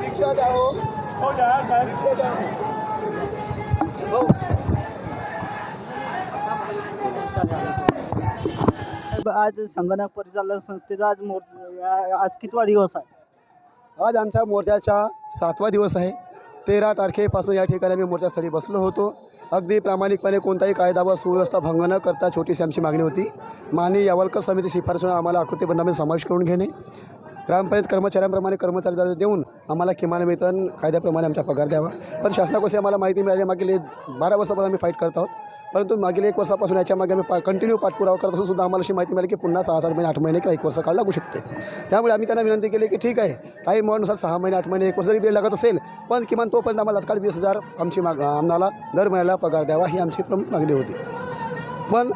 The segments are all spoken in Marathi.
रिक्षा द्या हो रिक्षा द्या हो आज संगणक परिचालन संस्थेचा आज मोर आज कितवा दिवस आहे? आज आमच्या मोर्चाचा सातवा दिवस आहे. तेरा तारखेपासून या ठिकाणी आम्ही मोर्चास्थळी बसलो होतो. अगदी प्रामाणिकपणे कोणताही कायदा व सुव्यवस्था भंग न करता छोटीशी आमची मागणी होती. माननीय यावलकर समिती शिफारसून आम्हाला आकृतीबंधामध्ये समावेश करून घेणे. ग्रामपंचायत कर्मचाऱ्यांप्रमाणे कर्मचारी देऊन आम्हाला किमान वेतन कायद्याप्रमाणे आमचा पगार द्यावा. पण शासनाकडून आम्हाला माहिती मिळाली मागील एक बारा वर्षापासून आम्ही फाईट करत आहोत. परंतु मागील एक वर्षापासून याच्या मागे आम्ही पा कंटिन्यू पाठपुरावा करत असून सुद्धा आम्हाला अशी माहिती मिळाली की पुन्हा सहा सात महिने आठ महिने किंवा एक वर्ष काळ लागू शकते. त्यामुळे आम्ही त्यांना विनंती केली की ठीक आहे काही मॉडनुसार सहा महिने आठ महिने एक वर्ष जरी वेळ लागत असेल पण किमान तोपर्यंत आम्हाला तात्काळ वीस हजार आमची माग आम्हाला दर महिन्याला पगार द्यावा ही आमची प्रमुख मागणी होती. पण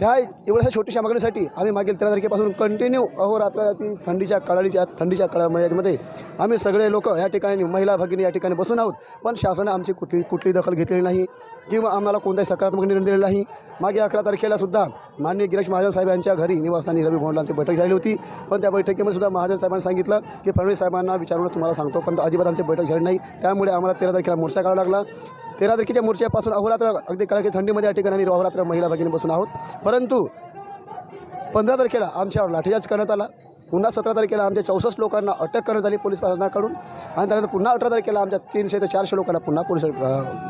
त्या एवढ्या छोटीशा मागणीसाठी आम्ही मागील तेरा तारखेपासून कंटिन्यू अहोरात्र ती थंडीच्या काळाच्या थंडीच्या काळामध्ये आम्ही सगळे लोक या ठिकाणी महिला भगिनी या ठिकाणी बसून आहोत. पण शासनाने आमची कुठली कुठली दखल घेतलेली नाही किंवा आम्हाला कोणताही सकारात्मक निर्णय दिलेला नाही. मागे अकरा तारखेला सुद्धा माननीय गिरीश महाजन साहेब यांच्या घरी निवासस्थानी रवी भवनला आमची बैठक झाली होती. पण त्या बैठकीमध्ये सुद्धा महाजन साहेबांनी सांगितलं की फडणवीस साहेबांना विचारूनच तुम्हाला सांगतो पण अजिबात आमची बैठक झाली नाही. त्यामुळे आम्हाला तेरा तारखेला मोर्चा काढावा लागला. तेरा तारखेच्या मोर्चापासून अहोरात्र अगदी कडाके थंडीमध्ये या ठिकाणी आम्ही अहोरात्र महिला भगिनी बसून आहोत. परंतु पंधरा तारखेला आमच्यावर लाठीचार्ज करण्यात आला. पुन्हा सतरा तारखेला आमच्या चौसष्ट लोकांना अटक करण्यात आली पोलीस प्रशासनाकडून. आणि त्यानंतर पुन्हा अठरा तारखेला आमच्या तीनशे ते चारशे लोकांना पुन्हा पोलीस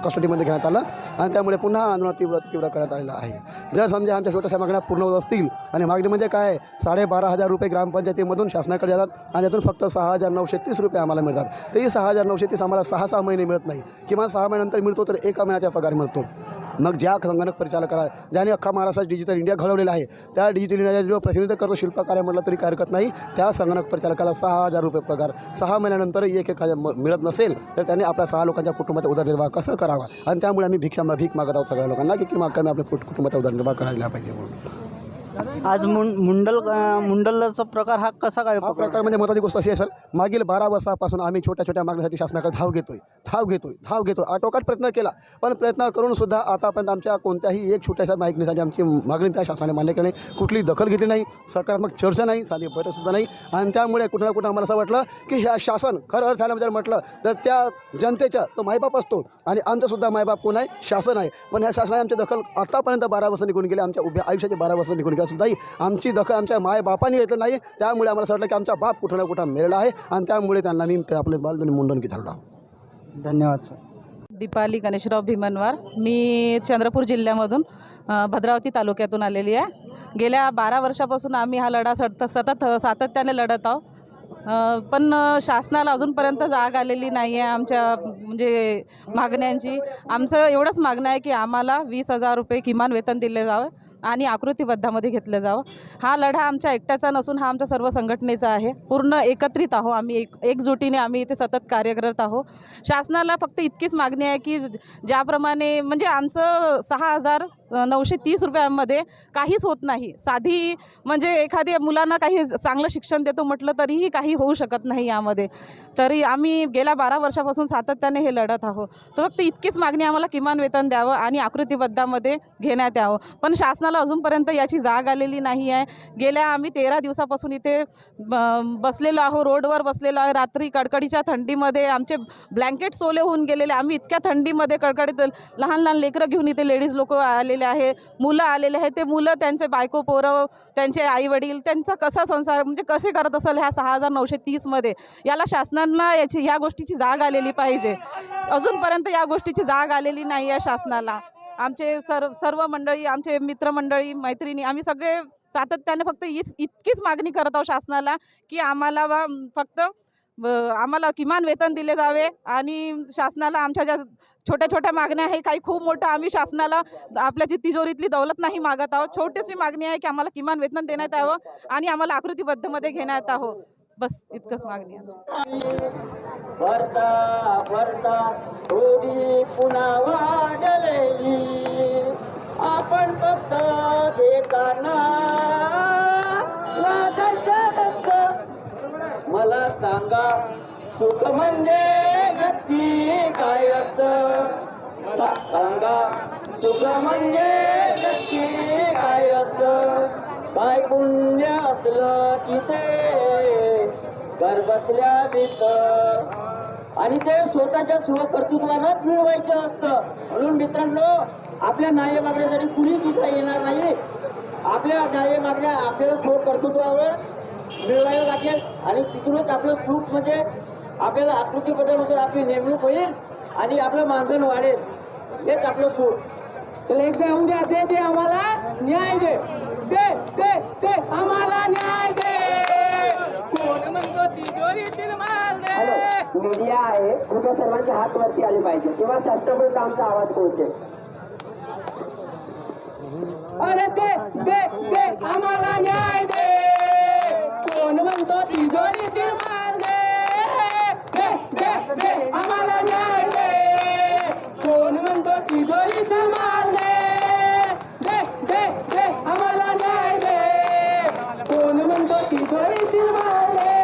कस्टडीमध्ये घेण्यात आलं. आणि त्यामुळे पुन्हा आंदोलन तीव्र तीव्र करण्यात आलेलं आहे. जर समजा आमच्या छोट्याशा मागण्या पूर्ण होत असतील आणि मागणी म्हणजे काय? आहे? साडेबारा हजार रुपये ग्रामपंचायतीमधून शासनाकडे जातात आणि त्यातून फक्त सहा हजार नऊशे तीस रुपये आम्हाला मिळतात. तेही सहा हजार नऊशे तीस आम्हाला सहा सहा महिने मिळत नाही. किमान सहा महिन्यानंतर मिळतो तर एका महिन्याचा पगार मिळतो. मग ज्या संगणक परिचालकाला ज्याने अख्खा महाराष्ट्रात डिजिटल इंडिया घडवलेला आहे त्या डिजिटल इंडियाचा जो प्रतिनिधित्व करतो शिल्पकार्य म्हटलं तरी काय हरकत नाही. त्या संगणक परिचालकाला सहा हजार रुपये पगार. सहा महिन्यानंतर एक एक हजार म- मिळत नसेल तर त्याने आपल्या सहा लोकांच्या कुटुंबाचा उदरनिर्वाह कसं करावा? आणि त्यामुळे आम्ही भिक्षा भीक मागत आहोत सगळ्या लोकांना की किंवा कमी आपल्या कुटुंबाचा उदरनिर्वाह करायला पाहिजे म्हणून. आज मुं मुंडल मुंडलाचा मुंडलचा प्रकार हा कसा काय हा प्रकार म्हणजे महत्त्वाची गोष्ट अशी आहे सर. मागील बारा वर्षापासून आम्ही छोट्या छोट्या मागण्यासाठी शासनाकडे धाव घेतोय. धाव घेतोय धाव घेतो आटोकाट प्रयत्न केला. पण प्रयत्न करून सुद्धा आतापर्यंत आमच्या कोणत्याही एक छोट्याशा मागणीसाठी आमची मागणी त्या शासनाने मान्य केली नाही. कुठली दखल घेतली नाही. सकारात्मक चर्चा नाही. साधी बैठकसुद्धा नाही. आणि त्यामुळे कुठं ना कुठं आम्हाला असं वाटलं की ह्या शासन खरं अर्थानं म्हणजे जर म्हटलं तर त्या जनतेच्या तो मायबाप असतो. आणि आमचासुद्धा मायबाप कोण आहे? शासन आहे. पण ह्या शासनाने आमची दखल आतापर्यंत बारा वर्ष निघून गेले. आमच्या उभ्या आयुष्याचे बारा वर्ष निघून गेले. सुद्धाही आमची दखल आमच्या मायबापाने घेतलं नाही. त्यामुळे आम्हाला असं वाटलं की आमचा बाप कुठं ना कुठं मेलेला आहे. आणि त्यामुळे त्यांना मी आपले बाल मुंडन की धरला. धन्यवाद सर. दीपाली गणेशराव भीमनवार. मी चंद्रपूर जिल्ह्यामधून भद्रावती तालुक्यातून आलेली आहे. गेल्या बारा वर्षापासून आम्ही हा लढा सतत सतत सातत्याने लढत आहोत. पण शासनाला अजूनपर्यंत जाग आलेली नाही आहे आमच्या म्हणजे मागण्यांची. आमचं एवढंच मागणं आहे की आम्हाला वीस हजार रुपये किमान वेतन दिले जावं. आणि आकृतीबद्धामध्ये घेतलं जावं. हा लढा आमच्या एकट्याचा नसून हा आमच्या सर्व संघटनेचा आहे. पूर्ण एकत्रित आहो आम्ही एक एकजुटीने आम्ही इथे सतत कार्य करत आहो शासनाला फक्त इतकीच मागणी आहे की ज्याप्रमाणे म्हणजे आमचं सहा हजार नऊशे तीस रुपयामध्ये काहीच होत नाही. साधी म्हणजे एखाद्या मुलांना काही चांगलं शिक्षण देतो म्हटलं तरीही काही होऊ शकत नाही यामध्ये. तरी आम्ही गेल्या बारा वर्षापासून सातत्याने हे लढत आहोत. तर फक्त इतकीच मागणी आम्हाला किमान वेतन द्यावं आणि आकृतीबद्धामध्ये घेण्यात यावं. पण शासनाला अजूनपर्यंत याची जाग आलेली नाही आहे. गेल्या आम्ही तेरा दिवसापासून इथे ब- बसलेलो आहो रोडवर बसलेलो आहे. रात्री कडकडीच्या थंडीमध्ये आमचे ब्लँकेट सोले होऊन गेलेले. आम्ही इतक्या थंडीमध्ये कडकडीत लहान लहान लेकरं घेऊन इथे लेडीज लोक आलेले आहे मुलं आलेले आहे. ते मुलं त्यांचे बायको पोरं त्यांचे आईवडील त्यांचा कसा संसार म्हणजे कसे करत असेल ह्या सहा हजार नऊशे तीसमध्ये याला शासनांना याची ह्या गोष्टीची जाग आलेली पाहिजे. अजूनपर्यंत या गोष्टीची जाग आलेली नाही आहे शासनाला. आमचे सर्व सर्व मंडळी आमचे मित्रमंडळी मैत्रिणी आम्ही सगळे सातत्याने फक्त हीच इतकीच मागणी करत आहोत शासनाला की आम्हाला बा फक्त आम्हाला किमान वेतन दिले जावे आणि शासनाला आमच्या ज्या छोट्या छोट्या मागण्या आहे काही खूप मोठं आम्ही शासनाला आपल्या जी तिजोरीतली दौलत नाही मागत आहोत. छोटीशी मागणी आहे की आम्हाला किमान वेतन देण्यात यावं आणि आम्हाला आकृतीबद्धमध्ये घेण्यात आहो बस इतकंच मागणी आहे पुन्हा आपण फक्त देताना मला सांगा सुख म्हणजे नक्की काय असत? मला सांगा सुख म्हणजे नक्की काय असत? काय पुण्य असलं की ते घर बसल्या मिळत आणि ते स्वतःच्या स्वकर्तृत्वानंच मिळवायचं असतं. म्हणून मित्रांनो आपल्या न्याय मागण्यासाठी कुणी दुसरा येणार नाही. आपल्या न्याय मागण्या आपल्याला स्वकर्तृत्वावर मिळवायला लागेल. आणि तिथूनच आपलं सुख म्हणजे आपल्याला आकृती बदलनुसार आपली नेमणूक होईल आणि आपलं मानधन वाढेल. हेच आपलं सुख. चल एकदा येऊन द्या. दे आम्हाला न्याय दे. दे दे दे. आम्हाला न्याय दे कोण म्हणतो तिजोरीतील माल दे हॅलो मीडिया आहे. कृपया सर्वांचे हात वरती आले पाहिजे. किंवा शास्त्रपर्यंत आमचा आवाज पोहोचेल. अरे दे दे दे आम्हाला न्याय दे. कोण म्हणतो तिजोरीतील माल दे. दे दे दे आम्हाला न्याय दे. कोण म्हणतो तिजोरीतील माल दे. दे दे दे आम्हाला न्याय दे. कोण म्हणतो तिजोरीतील माल दे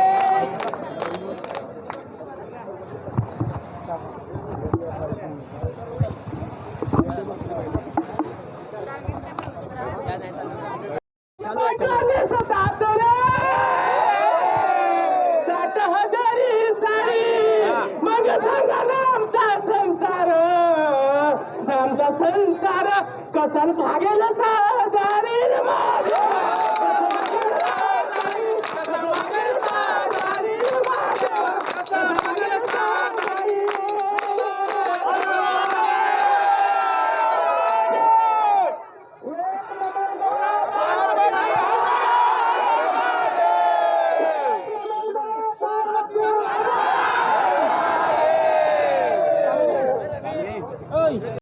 सात हजारी साडी मग सांगा ना आमचा संसार. आमचा संसार कसा भागेल